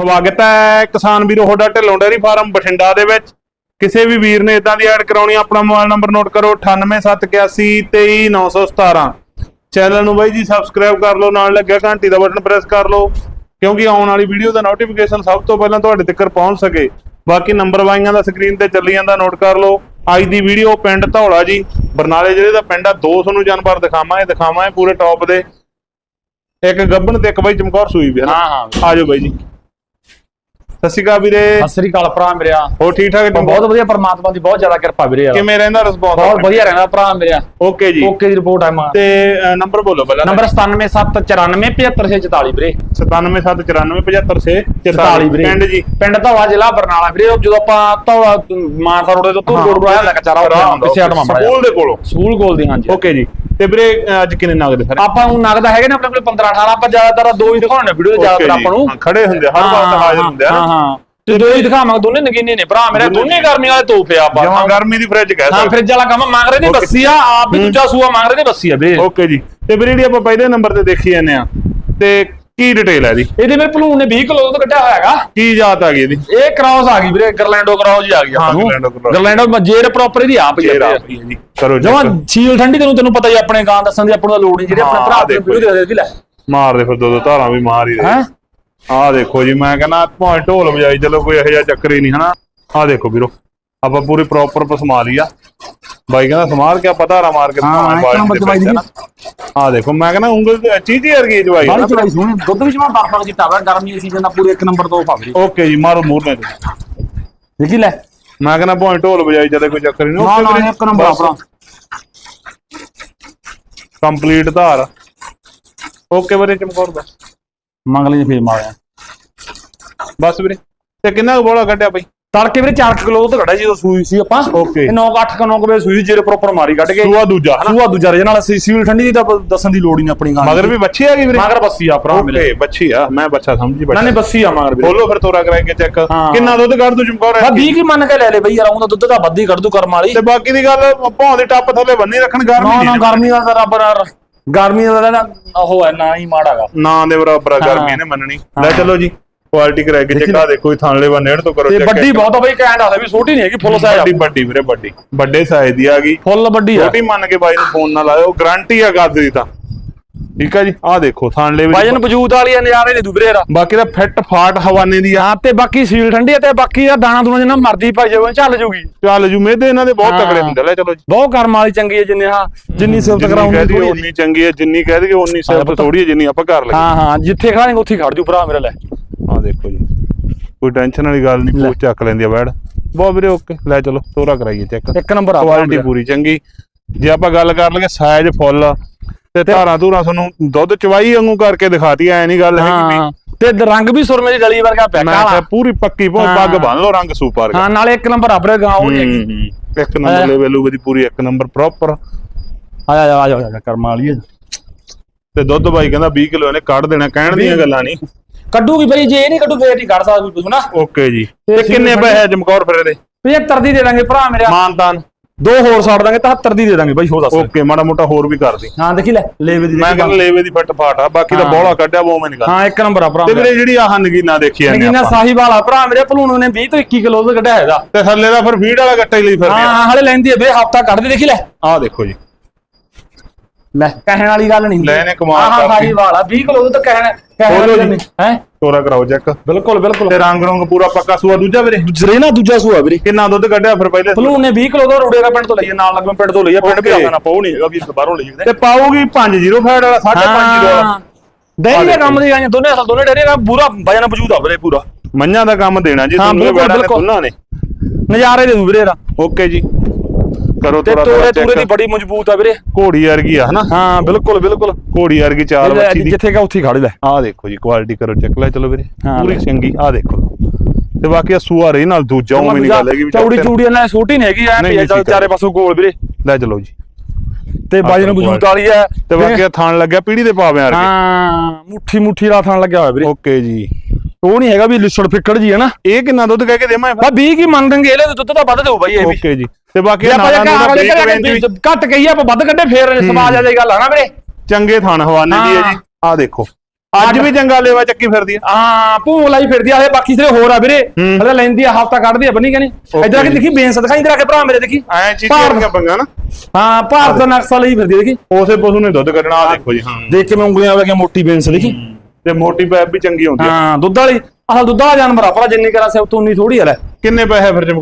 ਸਵਾਗਤ ਹੈ ਕਿਸਾਨ ਵੀਰੋ ਤੁਹਾਡਾ ਢਿੱਲੋਂ ਡੇਅਰੀ ਫਾਰਮ ਬਠਿੰਡਾ ਦੇ ਵਿੱਚ। ਕਿਸੇ ਵੀ ਵੀਰ ਨੇ ਇਦਾਂ ਦੀ ਐਡ ਕਰਾਉਣੀ ਆਪਣਾ ਮੋਬਾਈਲ ਨੰਬਰ ਨੋਟ ਕਰੋ 9871823917 ਚੈਨਲ ਨੂੰ ਬਾਈ ਜੀ ਸਬਸਕ੍ਰਾਈਬ ਕਰ ਲਓ ਨਾਲ ਲੱਗਿਆ ਘੰਟੀ ਦਾ ਬਟਨ ਪ੍ਰੈਸ ਕਰ ਲਓ ਕਿਉਂਕਿ ਆਉਣ ਵਾਲੀ ਵੀਡੀਓ ਦਾ ਨੋਟੀਫਿਕੇਸ਼ਨ ਸਭ ਤੋਂ ਪਹਿਲਾਂ ਤੁਹਾਡੇ ਤੱਕ ਪਹੁੰਚ ਸਕੇ। ਬਾਕੀ ਨੰਬਰ ਵਾਈਆਂ ਦਾ ਸਕਰੀਨ ਤੇ ਚੱਲੀ ਜਾਂਦਾ ਨੋਟ ਕਰ ਲਓ। ਅੱਜ ਦੀ ਵੀਡੀਓ ਪਿੰਡ ਧੌਲਾ ਜੀ ਬਰਨਾਲੇ ਜ਼ਿਲ੍ਹੇ ਦਾ ਪਿੰਡ ਆ ਦੋ ਤੁਹਾਨੂੰ ਜਾਨਵਰ ਦਿਖਾਵਾਂਗੇ ਦਿਖਾਵਾਂਗੇ ਪੂਰੇ ਟੌਪ ਦੇ। ਇੱਕ ਗੱਬਣ ਤੇ ਇੱਕ ਬਾਈ ਚਮਕੌਰ ਸੂਈ ਵੀ ਹੈ ਨਾ? ਹਾਂ ਹਾਂ। ਆ ਜਾਓ ਬਾਈ ਜੀ। ਸਤਿ ਸ਼੍ਰੀ ਅਕਾਲ ਵੀਰੇ। ਸਤਿ ਸ੍ਰੀ ਅਕਾਲ ਭਰਾ ਮੇਰਿਆ। ਹੋਰ ਠੀਕ ਠਾਕ ਜੀ? ਬਹੁਤ ਵਧੀਆ ਪਰਮਾਤਮਾ ਦੀ ਬਹੁਤ ਜ਼ਿਆਦਾ ਕਿਰਪਾ ਵੀਰੇ ਯਾਰ। ਕਿਵੇਂ ਰਹਿੰਦਾ ਰਿਸਪੌਂਸ ਬਹੁਤ? ਵਧੀਆ ਰਹਿੰਦਾ ਭਰਾ ਮੇਰਿਆ। ਓਕੇ ਜੀ। ਓਕੇ ਦੀ ਰਿਪੋਰਟ ਆ ਮਾਂ। ਤੇ ਨੰਬਰ ਬੋਲੋ ਪਹਿਲਾਂ ਨੰਬਰ 9779475644 ਵੀਰੇ। 9779575644 ਵੀਰੇ। ਪਿੰਡ ਜੀ। ਪਿੰਡ ਧੌਲਾ ਜ਼ਿਲ੍ਹਾ ਬਰਨਾਲਾ ਵੀਰੇ ਜਦੋਂ ਆਪਾਂ ਧੌਲਾ ਮਾਨਸਾ ਰੋਡ ਤੋਂ ਧੂਰ ਰੋਡ ਆਇਆ ਲੱਗਾ ਚਾਰਾ ਉੱਥੇ ਆਟਮਾ ਸਕੂਲ ਦੇ ਕੋਲੋਂ? ਸਕੂਲ ਕੋਲ ਦੀ ਹਾਂਜੀ। ਓਕੇ ਜੀ। ਤੇ ਵੀਰੇ ਅੱਜ ਕਿੰਨੇ ਨਗਦ ਫਿਰ ਆਪਾਂ ਨੂੰ ਨਗਦਾ ਹੈਗੇ ਨੇ ਆਪਣੇ ਕੋਲ 15 18 ਆਪਾਂ ਜ਼ਿਆਦਾਤਰ ਦੋ ਹੀ ਦਿਖਾਉਣੇ ਵੀਡੀਓ Okay ਜ਼ਿਆਦਾਤਰ ਆਪਾਂ ਨੂੰ। ਹਾਂ, ਖੜੇ ਹੁੰਦੇ ਹਰ ਵਾਰ ਤਾਂ ਹਾਜ਼ਰ ਹੁੰਦੇ ਆ ਹਾਂ ਹਾਂ। ਤੇ ਦੋ ਹੀ ਦਿਖਾਵਾਂਗੇ ਦੋਨੇ ਨਗੀਨੇ ਨੇ। ਭਰਾ ਮੇਰੇ ਦੋਨੇ ਗਰਮੀ ਵਾਲੇ ਤੋਹਫੇ ਆਪਾਂ। ਜਮਾ ਗਰਮੀ ਦੀ ਫ੍ਰਿਜ ਕਹਿ ਹਾਂ ਸਕਦੇ। ਫ੍ਰਿਜ ਵਾਲਾ ਕੰਮ ਮੰਗ ਰਹੇ ਨੇ. ਬੱਸੀ ਆ ਆਪ ਵੀ ਦੂਜਾ ਸੂਆ ਮੰਗ ਰਹੇ ਨੇ ਬੱਸੀ ਆ ਵੀਰੇ। ਓਕੇ ਜੀ। ਤੇ ਵੀਰੇ ਜਿਹੜੀ ਆਪਾਂ ਪਹਿਲੇ ਨੰਬਰ ਤੇ ਦੇਖੀ ਜਾਂਦੇ ਆ ਤੇ ਕੀ ਡਿਟੇਲ ਹੈ ਇਹਦੀ? ਇਹਦੇ ਮੇਰੇ ਭਲੂਣ ਨੇ 20 ਕਿਲੋ ਤੋਂ ਕੱਢਿਆ ਹੋਇਆ ਹੈਗਾ। ਕੀ ਜਾਤ ਆ ਗਈ ਇਹਦੀ? ਇਹ ਕ੍ਰਾਸ ਆ ਗਈ ਵੀਰੇ ਗਰਲੈਂਡੋ ਕ੍ਰਾਸ ਹੀ ਆ ਗਈ ਆਪਾਂ ਨੂੰ ਗਰਲੈਂਡੋ cross। ਗਰਲੈਂਡੋ ਮਜੇਰ ਪ੍ਰੋਪਰ ਇਹਦੀ ਆਪ ਹੀ ਜੇਰ ਆ। ਗਈ ਜੀ। ਕਰੋ ਜਮਾ ਸੀਲ ਠੰਡੀ ਤੈਨੂੰ ਤੈਨੂੰ ਪਤਾ ਹੀ ਆ ਆਪਣੇ ਗਾਂ ਦੱਸਣ ਦੀ ਆਪਾਂ ਨੂੰ ਤਾਂ ਲੋੜ ਨਹੀਂ ਜਿਹੜੇ ਆਪਣੇ ਹਾਂ, ਭਰਾ ਦੇ ਦੇਖੋ ਵੀਡੀਓ ਦੇ ਦੇ ਲੈ। ਮਾਰ ਦੇ ਫਿਰ ਦੋ ਦੋ ਧਾਰਾਂ ਵੀ ਮਾਰ ਹੀ ਦੇ। ਹੈ? ਆਹ ਦੇਖੋ ਜੀ ਮੈਂ ਕਹਿੰਦਾ ਭਾਵੇਂ ਢੋਲ ਵਜਾਈ ਚਲੋ ਕੋਈ ਇਹੋ ਜਿਹਾ ਚੱਕਰ ਹੀ ਨਹੀਂ ਹਨਾ? ਆਹ ਦੇਖੋ ਵੀਰੋ ਆਪਾਂ ਪੂਰੀ ਪ੍ਰੋਪਰ ਪਸਮਾ ਲਈ ਆ। ਬਾਈ ਕਹਿੰਦਾ ਸਮਾਰ ਕੇ ਆਪਾਂ ਧਾਰਾ ਮਾਰ ਕੇ ਹਾਂ, ਦੀ। ਆਹ ਦੇਖੋ ਮੈਂ ਕਹਿੰਦਾ ਉਂਗਲ ਤੇ ਚੀਜ਼ੀ ਵਰਗੀ ਦਵਾਈ ਬਾਲੀ ਚੜਾਈ ਸੋਹਣੀ। ਦੁੱਧ ਵੀ ਜਮਾ ਬਰਫ ਜਿੱਤਾ ਵਾ ਗਰਮੀ ਦੀ ਸੀਜ਼ਨ ਦਾ ਪੂਰੇ ਇੱਕ ਨੰਬਰ ਤੋਂ ਵੀਰੇ ਓਕੇ ਜੀ ਮਾਰੋ ਮੂਰ ਨੇ ਦੇਖੀ ਲੈ। ਮੈਂ ਕਹਿੰਦਾ ਭਾਵੇਂ ਢੋਲ ਵਜਾਈ ਚਲੇ ਕੋਈ ਚੱਕਰ ਨਹੀਂ ਨਾ ਨਾ ਇੱਕ ਨੰਬਰ ਆਪਣਾ। ਕੰਪਲੀਟ ਧਾਰ। ਓਕੇ ਵੀਰੇ ਚਮਕੌਰ ਦਾ। ਮੰਗ ਲਈ ਫੇਰ ਮਾਰਿਆ। ਬਸ ਵੀਰੇ। ਤੇ ਕਿੰਨਾ ਬੋਲਾ ਕੱਢਿਆ ਬਈ? ਤੜਕੇ ਵੀਰੇ 4 ਕਿਲੋ ਤੋਂ ਕੱਢਿਆ ਜਦੋਂ ਸੂਈ ਸੀ ਆਪਾਂ. ਇਹ 9 8 9 ਵਜੇ ਸੂਈ ਜਿਹੜੇ ਪ੍ਰੋਪਰ ਮਾਰੀ ਕੱਢ ਕੇ। ਸੂਆ ਦੂਜਾ ਸੂਆ ਦੂਜਾ ਰਜੇ ਨਾਲ ਸੀਲ ਠੰਡੀ ਦੀ ਤਾਂ ਦੱਸਣ ਦੀ ਲੋੜ ਹੀ ਨਹੀਂ ਆਪਣੀ ਗਾਂ ਮਗਰ ਵੀ ਬੱਚੀ ਆ ਗਈ ਵੀਰੇ? ਮਗਰ ਬੱਸੀ ਆ ਭਰਾ ਮੇਰੇ। ਓਕੇ ਬੱਚੀ ਆ ਮੈਂ ਬੱਚਾ ਸਮਝੀ ਨਾ ਬੱਚਾ ਨੇ ਬੱਸੀ ਆ ਮਗਰ ਵੀਰੇ। ਬੋਲੋ ਫਿਰ ਤੋਰਾ ਕਰਾਈ ਕੇ ਚੈੱਕ। ਕਿੰਨਾ ਦੁੱਧ ਕੱਢ ਦੂ ਚਮਕੌਰ ਬਾ 20 ਕੀ? ਮੰਨ ਕੇ ਲੈ ਲੈ ਬਈ ਯਾਰ ਉਹਦਾ ਦੁੱਧ ਤਾਂ ਵੱਧ ਹੀ ਕੱਢ ਦੂ ਕਰਮ ਵਾਲੀ। ਤੇ ਬਾਕੀ ਦੀ ਗੱਲ ਭੌਂ ਦੀ ਟੱਪ ਥੱਲੇ ਬੰਨੀ ਰੱਖਣ ਨਾ ਗਰਮੀ ਨਾ ਨਹੀਂ। ਗਰਮੀ ਦਾ ਨਾਲ ਗਰਮੀ ਦਾ ਤਾਂ ਉਹ ਹੈ ਨਾ ਹੀ ਮਾੜਾਗਾ ਨਾ ਦੇ ਬਰਾਬਰ। ਗਰਮੀ ਨੇ ਮੰਨਣੀ। ਲੈ ਚਲੋ ਜੀ। ਕੁਆਲਿਟੀ ਕਰਾ ਕੇ ਚੈੱਕ ਆ ਦੇਖੋ ਥਾਣਲੇ ਵਾ ਨੇੜ ਤੋਂ ਕਰੋ ਤੇ ਵੱਡੀ ਬਹੁਤ ਆ ਬਈ ਕਹਿਣ ਆ ਵੀ ਛੋਟੀ ਨਹੀਂ ਹੈਗੀ ਫੁੱਲ ਸਾਈਜ਼ ਵੱਡੀ ਵੱਡੀ ਵੀਰੇ ਵੱਡੀ। ਵੱਡੇ ਸਾਈਜ਼ ਦੀ ਆ ਗਈ। ਫੁੱਲ ਵੱਡੀ ਆ। ਛੋਟੀ ਮੰਨ ਕੇ ਬਾਈ ਨੂੰ ਫੋਨ ਨਾ ਲਾਇਓ ਗਾਰੰਟੀ ਆ ਗੱਦ ਦੀ ਤਾਂ। ਠੀਕ ਆ ਜੀ? ਆ ਦੇਖੋ ਥਾਣਲੇ ਵੀ ਵਜਨ ਵਜੂਦ ਵਾਲੀ ਨਜ਼ਾਰੇ ਨੇ ਦੁਬਰੇ ਰਾ ਬਾਕੀ ਦਾ ਫਿੱਟ ਫਾਟ ਹਵਾਨੇ ਦੀ ਆ। ਹਾਂ ਤੇ ਬਾਕੀ ਸੀਲ ਠੰਡੀ ਆ ਤੇ ਬਾਕੀ ਆ ਦਾਣਾ ਦੂਣਾ ਜਿੰਨਾ ਮਰਦੀ ਭਾਈ ਜਾਵੇ ਚੱਲ ਜੂਗੀ। ਚੱਲ ਜੂ ਮੇਦੇ ਇਹਨਾਂ ਦੇ ਬਹੁਤ। ਤਕੜੇ ਹੁੰਦੇ ਲੈ ਚਲੋ ਜੀ। ਬਹੁਤ ਕਰਮ ਵਾਲੀ ਚੰਗੀ ਹੈ ਜਿੰਨੇ ਹਾਂ ਜਿੰਨੀ ਸਿਫਤ ਕਰਾਉਂਦੀ ਉਨੀ ਚੰਗੀ ਹੈ ਜਿੰਨੀ ਕਹਿ ਦਈਏ ਉਨੀ ਸਿਰਫ ਪਤਾ। ਥੋੜੀ ਹੈ ਜਿੰਨੀ ਆਪਾਂ ਕਰ ਲਈ ਹਾਂ ਹਾਂ ਜਿੱਥੇ ਖਾਣਗੇ ਉੱਥੇ ਖੜ ਜੂ ਭਰਾ ਮੇਰਾ ਲੈ। ਆ ਦੇਖੋ ਜੀ। ਕੋਈ ਟੈਨਸ਼ਨ ਵਾਲੀ ਗੱਲ ਨਹੀਂ ਪੂਛ ਚੱਕ ਲੈਂਦੀ ਆ ਬੈੜ ਬਹੁਤ ਵੀਰੇ ਓਕੇ ਲੈ ਚਲੋ ਤੋਰਾ ਕਰਾਈਏ ਚੈੱਕ ਇੱਕ ਨੰਬਰ ਆ ਕੁਆਲਿਟੀ ਪੂਰੀ ਚੰਗੀ। ਜੇ ਆਪਾਂ ਗੱਲ ਕਰ ਲਈਏ ਸਾਈਜ਼ ਫੁੱਲ ਤੇ ਧਾਰਾਂ ਧੂਰਾਂ ਤੁਹਾਨੂੰ ਦੁੱਧ ਚਵਾਈ ਵਾਂਗੂ ਕਰਕੇ ਦਿਖਾਤੀ ਐ ਨਹੀਂ ਗੱਲ ਹੈਗੀ ਵੀ ਤੇ ਰੰਗ ਵੀ ਸੁਰਮੇ ਦੀ ਡਲੀ ਵਰਗਾ ਪਿਆ ਕਾਲਾ। ਪੂਰੀ ਪੱਕੀ ਭੋ। ਪੱਗ ਬੰਨ ਲਓ ਰੰਗ ਸੁਪਰ ਹਾਂ ਨਾਲੇ ਇੱਕ ਨੰਬਰ ਆਪਰੇ ਗਾਂ ਉਹ ਨਹੀਂ ਹੈਗੀ। ਇੱਕ ਨੰਬਰ ਲੈਵਲ ਦੀ ਪੂਰੀ ਇੱਕ ਨੰਬਰ ਪ੍ਰੋਪਰ ਆ ਜਾ ਆ ਜਾ ਆ ਜਾ ਕਰਮ ਵਾਲੀ ਤੇ ਦੁੱਧ ਬਾਈ ਕਹਿੰਦਾ 20 ਕਿਲੋ ਇਹਨੇ ਕੱਢ ਦੇਣਾ ਕਹਿਣ ਦੀਆਂ ਗੱਲਾਂ ਨਹੀਂ ਕੱਢੂਗੀ ਬਈ ਜੇ ਇਹ ਨਹੀਂ ਕੱਢੂ ਫੇਰ ਨਹੀਂ ਕੱਢ ਸਕਦਾ ਕੋਈ ਨਾ ਓਕੇ ਜੀ। ਤੇ ਤੇ ਕਿੰਨੇ ਪੈਸੇ ਜਮਕੌਰ ਫਿਰ ਇਹਦੇ? 75 ਦੀ ਦੇ ਦਾਂਗੇ ਭਰਾ ਮੇਰਾ। ਮਾਨਤਾਨ। ਦੋ ਹੋਰ ਛੱਡ ਦਾਂਗੇ 73 ਦੀ ਦੇ ਦਾਂਗੇ ਬਾਈ ਹੋ ਦੱਸ। ਓਕੇ ਮਾੜਾ ਮੋਟਾ ਹੋਰ ਵੀ ਕਰਦੀ ਹਾਂ ਦੇਖੀ ਲੈ ਲੇਵੇ ਦੀ ਮੈਂ ਕਹਿੰਦਾ ਲੇਵੇ ਦੀ ਫਿੱਟ ਫਾਟ ਆ ਬਾਕੀ ਦਾ ਹਾਂ। ਬੋਲਾ ਕੱਢਿਆ ਉਹ ਮੈਂ ਨਹੀਂ ਹਾਂ ਇੱਕ ਨੰਬਰ ਆ ਭਰਾ ਤੇ ਮੇਰਾ। ਵੀਰੇ ਜਿਹੜੀ ਆਹ ਨਗੀਨਾ ਦੇਖੀ ਜਾਂਦੇ ਨਗੀਨਾ ਸਾਹੀਵਾਲ ਆ ਭਰਾ ਮੇਰੇ ਭਲੂਣ ਨੇ 20 ਤੋਂ 21 ਕਿਲੋ ਦਾ ਕੱਢਿਆ ਹੈਗਾ ਤੇ ਥੱਲੇ ਦਾ ਫਿਰ ਫੀਡ ਵਾਲਾ ਗੱਟਾ ਹੀ ਲਈ ਫਿਰਦੇ ਹਾਂ ਹਾਂ ਹਲੇ ਲੈਂਦੀ ਹੈ ਬੇ ਹਫਤਾ ਕੱਢਦੇ ਦੇਖੀ ਲੈ। ਆਹ ਦੇਖੋ ਜੀ। ਲੈ ਕਹਿਣ ਵਾਲੀ ਗੱਲ ਨਹੀਂ ਲੈ ਇਹਨੇ ਕਮਾਲ ਹਾਂ ਕਰਤੀ। ਸਾਹੀਵਾਲ ਆ 20 ਕਿਲੋ ਤਾਂ ਕਹਿਣ ਕਹਿਣ ਬੋਲੋ ਵਾਲੀ ਗੱਲ ਜੀ। ਨਹੀਂ। ਹੈ? ਤੋਰਾ ਕਰਾਓ ਚੈੱਕ। ਬਿਲਕੁਲ ਬਿਲਕੁਲ। ਤੇ ਰੰਗ ਰੰਗ ਪੂਰਾ ਪੱਕਾ ਸੂਆ ਦੂਜਾ ਵੀਰੇ? ਜਰੇ ਨਾ ਦੂਜਾ ਸੂਆ ਵੀਰੇ। ਕਿੰਨਾ ਦੁੱਧ ਕੱਢਿਆ ਫਿਰ ਪਹਿਲੇ? ਭਲੂਣ ਨੇ 20 ਕਿਲੋ ਦਾ ਰੋੜੇ ਦਾ ਪਿੰਡ ਤੋਂ ਲਈਏ ਨਾਲ ਲੱਗਵੇਂ ਪਿੰਡ ਤੋਂ ਲਈਏ ਪਿੰਡ ਵੀ Okay. ਆਉਂਦਾ ਨਾ ਪਾਉ ਨਹੀਂ ਹੈਗਾ ਵੀ ਬਾਹਰੋਂ ਲਈ ਤੇ ਪਾਊਗੀ 5-0 ਫੈਟ ਵਾਲਾ 5.5 ਵਾਲਾ। ਡੇਰੀ ਦੇ ਕੰਮ ਦੀ ਆਈਆਂ ਦੋਨੇ ਅਸਲ ਦੋਨੇ ਡੇਰੀ ਦਾ ਪੂਰਾ ਵਜਨ ਵਜੂਦ ਆ ਵੀਰੇ ਪੂਰਾ। ਮੰਝਾਂ ਦਾ ਕੰਮ ਦੇਣਾ ਜੀ ਹਾਂ, ਤੁਹਾਨੂੰ ਬਿਲਕੁਲ, ਬੈੜਾ ਨੇ ਬਿਲਕੁਲ। ਦੋਨਾਂ ਨੇ। ਨਜ਼ਾਰੇ ਦੇ ਦੂ ਵੀਰੇ ਦਾ ਓਕੇ ਜੀ। ਕਰੋ ਤੇ ਤੋਰਾ ਤੋਰੇ ਦੀ ਬੜੀ ਮਜ਼ਬੂਤ ਆ ਵੀਰੇ। ਘੋੜੀ ਵਰਗੀ ਆ ਹਨਾ? ਹਾਂ ਬਿਲਕੁਲ ਬਿਲਕੁਲ। ਘੋੜੀ ਵਰਗੀ ਚਾਲ ਬੱਚੀ ਦੀ। ਜਿੱਥੇ ਕਾ ਉੱਥੇ ਖੜ ਲੈ। ਆਹ ਦੇਖੋ ਜੀ ਕੁਆਲਿਟੀ ਕਰੋ ਚੈੱਕ ਲੈ ਚਲੋ ਵੀਰੇ। ਪੂਰੀ। ਚੰਗੀ ਆਹ ਦੇਖੋ। ਤੇ ਬਾਕੀ ਆ ਸੂਆ ਰੇ ਨਾਲ ਦੂਜਾ ਉਹ ਨਹੀਂ ਗੱਲ ਹੈਗੀ ਚੌੜੀ ਚੂੜੀ ਨਾਲ ਛੋਟੀ ਨਹੀਂ ਹੈਗੀ ਐ ਆ। ਚਾਰੇ ਪਾਸੋਂ ਗੋਲ ਵੀਰੇ। ਲੈ ਚਲੋ ਜੀ। ਤੇ ਬਾਜੀ ਨੂੰ ਵਜੂਦ ਵਾਲੀ ਐ ਤੇ ਬਾਕੀ ਆ ਥਾਣ ਲੱਗਿਆ ਪੀੜੀ ਦੇ ਪਾਵਿਆਂ ਵਰਗੇ ਹਾਂ ਮੁੱਠੀ ਮੁੱਠੀ ਦਾ ਥਾਂ ਲੱਗਿਆ ਹੋਇਆ ਵੀਰੇ। ਓਕੇ ਜੀ। ਉਹ ਨਹੀਂ ਹੈਗਾ ਵੀ ਲਿਸੜ ਫਿੱਕੜ ਜੀ ਹੈ ਨਾ ਇਹ ਕਿੰਨਾ ਦੁੱਧ ਕਹਿ ਕੇ ਦੇਵਾਂ? ਬਾ 20 ਕੀ ਮੰਨ ਦੇਂਗੇ ਇਹਲੇ ਦੁੱਧ ਤਾਂ ਵੱਧ ਦੇਊ ਬਾਈ ਇਹ ਵੀ। ਓਕੇ ਜੀ। ਤੇ ਬਾਕੀ ਜੇ ਆਪਾਂ ਨਾਲਾਂ ਜੇ ਨੂੰ ਵਿੱਚ ਘੱਟ ਕਹੀਏ ਆਪਾਂ ਵੱਧ ਕੱਢੇ ਫੇਰ ਸਮਾਜ ਆ ਜਾਈ ਗੱਲ ਆ ਨਾ ਵੀਰੇ। ਚੰਗੇ ਥਣ ਹਵਾਨੇ ਦੀ ਹੈ ਜੀ। ਆਹ ਦੇਖੋ। ਅੱਜ ਵੀ ਜੰਗਾ ਲੇਵਾ ਚੱਕੀ ਫਿਰਦੀ ਆ। ਹਾਂ ਭੂੰਗ ਲਾਈ ਫਿਰਦੀ ਆ ਹਲੇ ਬਾਕੀ ਸਿਰੇ ਹੋਰ ਆ ਵੀਰੇ। ਹਲੇ ਲੈਂਦੀ ਆ ਹਫਤਾ ਕੱਢਦੀ ਆ ਬਣੀ ਕਿ ਨਹੀਂ Okay ਇਧਰ ਆ ਕੇ ਜੀ। ਦੇਖੀ ਬੇਂਸ ਦਿਖਾਈ ਇਧਰ ਆ ਕੇ ਭਰਾ ਮੇਰੇ ਦੇਖੀ। ਐ ਚੀਚੀਆਂ ਪੰਗਾ ਨਾ? ਹਾਂ ਭਾਰਤ ਦਾ ਨਕਸ਼ਾ ਲਈ ਫਿਰਦੀ ਆ ਦੇਖੀ। ਉਸੇ ਪਸ਼ੂ ਨੇ ਦੁੱਧ ਕੱਢਣਾ ਆ ਦੇਖੋ ਜੀ ਹਾਂ। ਦੇਖ ਕੇ ਮੈਂ ਉਂਗਲੀਆਂ ਵਾਲੀਆਂ ਮੋਟੀ ਬੇਂਸ ਦੇਖੀ। ਤੇ ਮੋਟੀ ਪੈਪ ਵੀ ਚੰਗੀ ਹੁੰਦੀ ਆ। ਹਾਂ ਦੁੱਧ ਵਾਲੀ ਅਸਲ ਦੁੱਧ ਵਾਲਾ ਜਾਨਵਰ ਆ ਭਰਾ ਜਿੰਨੀ ਕਰਾ ਸੇ ਉਤੋਂ ਉਨੀ ਥੋੜੀ ਆ ਲੈ। ਕਿੰਨੇ ਪੈਸੇ ਫਿਰ ਦੇ?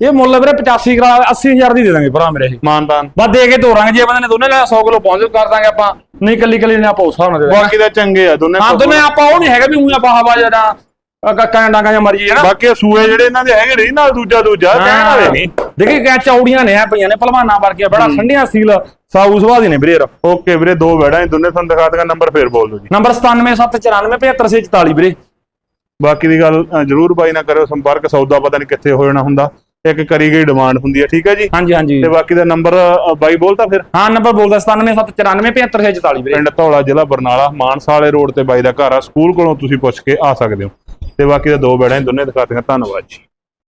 ਇਹ ਮੁੱਲ ਵੀਰੇ 85 ਕਰਾ 80000 ਦੀ ਦੇ ਦਾਂਗੇ ਭਰਾ ਮੇਰੇ ਇਹ। ਮਾਨਦਾਨ ਬਸ ਦੇ ਕੇ ਤੋਰਾਂਗੇ ਜੇ ਬੰਦੇ ਨੇ ਦੋਨੇ ਲੈ 100 ਕਿਲੋ ਪਹੁੰਚ ਕਰ ਦਾਂਗੇ ਆਪਾਂ ਨਹੀਂ ਕੱਲੀ ਕੱਲੀ ਨੇ ਆਪਾਂ ਉਸ ਹਿਸਾਬ ਨਾਲ ਦੇ ਦਾਂਗੇ। ਬਾਕੀ ਦਾ ਚੰਗੇ ਆ ਦੋਨੇ ਹਾਂ ਦੋਨੇ ਆਪਾਂ ਉਹ ਨਹੀਂ ਹੈਗਾ ਵੀ ਊਂ ਆਪਾਂ ਹਵਾ ਜਿਹੜਾ ਕੱਕਾਂ ਡਾਂਗਾ ਜਾਂ ਮਰਜ਼ੀ ਹੈ ਨਾ? ਬਾਕੀ ਸੂਏ ਜਿਹੜੇ ਇਹਨਾਂ ਦੇ ਹੈਗੇ ਰੀ ਨਾਲ ਦੂਜਾ ਦੂਜਾ ਕਹਿਣ ਵਾਲੇ ਨਹੀਂ। ਦੇਖੀ ਕਿ ਚੌੜੀਆਂ ਨੇ ਆ ਪਈਆਂ ਨੇ ਪਹਿਲਵਾਨਾਂ ਵਰਗੀਆਂ ਬੜਾ ਠੰਡੀਆਂ ਸੀਲ ਸਾਊ ਸੁਭਾਅ ਦੀ ਨੇ ਵੀਰੇ। ਓਕੇ ਵੀਰੇ ਦੋ ਬੈੜਾਂ ਇਹ ਦੋਨੇ ਤੁਹਾਨੂੰ ਦਿਖਾ ਦਾਂਗਾ ਨੰਬਰ ਫੇਰ ਬੋਲ ਦਿਓ ਜੀ। ਨੰਬਰ 9779475644 ਵੀਰੇ। ਬਾਕੀ ਦੀ ਗੱਲ ਜਰੂਰ ਬਾਈ ਨਾਲ ਕਰਿਓ ਸੰਪਰਕ ਸੌਦਾ ਪਤਾ ਨਹੀਂ ਕਿੱਥੇ ਹੋ ਜਾਣਾ ਹੁੰਦਾ। ਇੱਕ ਕਰੀ ਗਈ ਡਿਮਾਂਡ ਹੁੰਦੀ ਹੈ ਠੀਕ ਹੈ ਜੀ? ਹਾਂਜੀ ਹਾਂਜੀ। ਤੇ ਬਾਕੀ ਦਾ ਨੰਬਰ ਅ, ਬਾਈ ਬੋਲਤਾ ਫਿਰ? ਹਾਂ ਨੰਬਰ ਬੋਲਦਾ 9779475644 ਵੀਰੇ। ਪਿੰਡ ਧੌਲਾ ਜ਼ਿਲ੍ਹਾ ਬਰਨਾਲਾ ਮਾਨਸਾ ਵਾਲੇ ਰੋਡ ਤੇ ਬਾਈ ਦਾ ਘਰ ਆ। ਸਕੂਲ ਕੋਲੋਂ ਤੁਸੀਂ ਪੁੱਛ ਕੇ ਆ ਸਕਦੇ ਹੋ। ਤੇ ਬਾਕੀ ਦਾ ਦੋ ਬੈੜਾਂ ਦੋਨੇ ਦਿਖਾ ਦਿਆਂ ਧੰਨਵਾਦ ਜੀ।